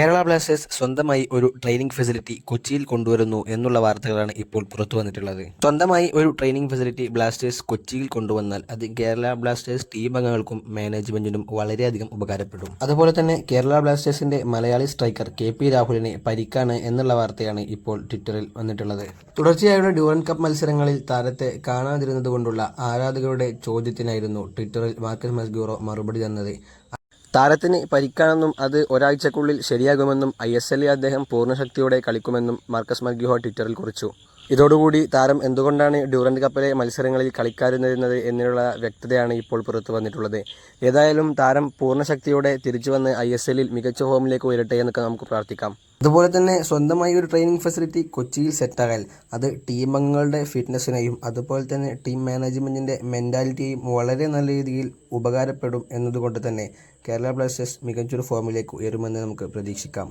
Kerala Blasters സ്വന്തമായി ഒരു training facility കൊച്ചിയിൽ കൊണ്ടുവരുന്നു എന്നുള്ള വാർത്തകളാണ് ഇപ്പോൾ പുറത്തു വന്നിട്ടുള്ളത്. സ്വന്തമായി ഒരു ട്രെയിനിങ് ഫെസിലിറ്റി ബ്ലാസ്റ്റേഴ്സ് കൊച്ചിയിൽ കൊണ്ടുവന്നാൽ അത് കേരള ബ്ലാസ്റ്റേഴ്സ് ടീം അംഗങ്ങൾക്കും മാനേജ്മെന്റിനും വളരെയധികം ഉപകാരപ്പെടും. അതുപോലെ തന്നെ കേരള ബ്ലാസ്റ്റേഴ്സിന്റെ മലയാളി സ്ട്രൈക്കർ കെ പി രാഹുലിനെ പരിക്കാണ് എന്നുള്ള വാർത്തയാണ് ഇപ്പോൾ ട്വിറ്ററിൽ വന്നിട്ടുള്ളത്. തുടർച്ചയായുള്ള ഡ്യൂറൻ കപ്പ് മത്സരങ്ങളിൽ താരത്തെ കാണാതിരുന്നതുകൊണ്ടുള്ള ആരാധകരുടെ ചോദ്യത്തിനായിരുന്നു ട്വിറ്ററിൽ മാർക്കസ് മസ്ഗ്യൂറോ മറുപടി തന്നത്. താരത്തിന് പരിക്കാണെന്നും അത് ഒരാഴ്ചക്കുള്ളിൽ ശരിയാകുമെന്നും ഐ എസ് എല്ലിൽ അദ്ദേഹം പൂർണശക്തിയോടെ കളിക്കുമെന്നും മാർക്കസ് മർഗിഹോ ട്വിറ്ററിൽ കുറിച്ചു. ഇതോടുകൂടി താരം എന്തുകൊണ്ടാണ് ഡ്യൂറന്റ് കപ്പിലെ മത്സരങ്ങളിൽ കളിക്കാതിരുന്നത് എന്നുള്ള വ്യക്തതയാണ് ഇപ്പോൾ പുറത്തു വന്നിട്ടുള്ളത്. ഏതായാലും താരം പൂർണശക്തിയോടെ തിരിച്ചു വന്ന് ഐ എസ് എല്ലിൽ മികച്ച ഫോമിലേക്ക് ഉയരട്ടെ എന്നൊക്കെ നമുക്ക് പ്രാർത്ഥിക്കാം. അതുപോലെ തന്നെ സ്വന്തമായി ഒരു ട്രെയിനിങ് ഫെസിലിറ്റി കൊച്ചിയിൽ സെറ്റായാൽ അത് ടീം അംഗങ്ങളുടെ ഫിറ്റ്നസ്സിനെയും അതുപോലെ തന്നെ ടീം മാനേജ്മെന്റിന്റെ മെന്റാലിറ്റിയെയും വളരെ നല്ല രീതിയിൽ ഉപകാരപ്പെടും എന്നതുകൊണ്ട് തന്നെ കേരള ബ്ലാസ്റ്റേഴ്സ് മികച്ചൊരു ഫോമിലേക്ക് ഉയരുമെന്ന് നമുക്ക് പ്രതീക്ഷിക്കാം.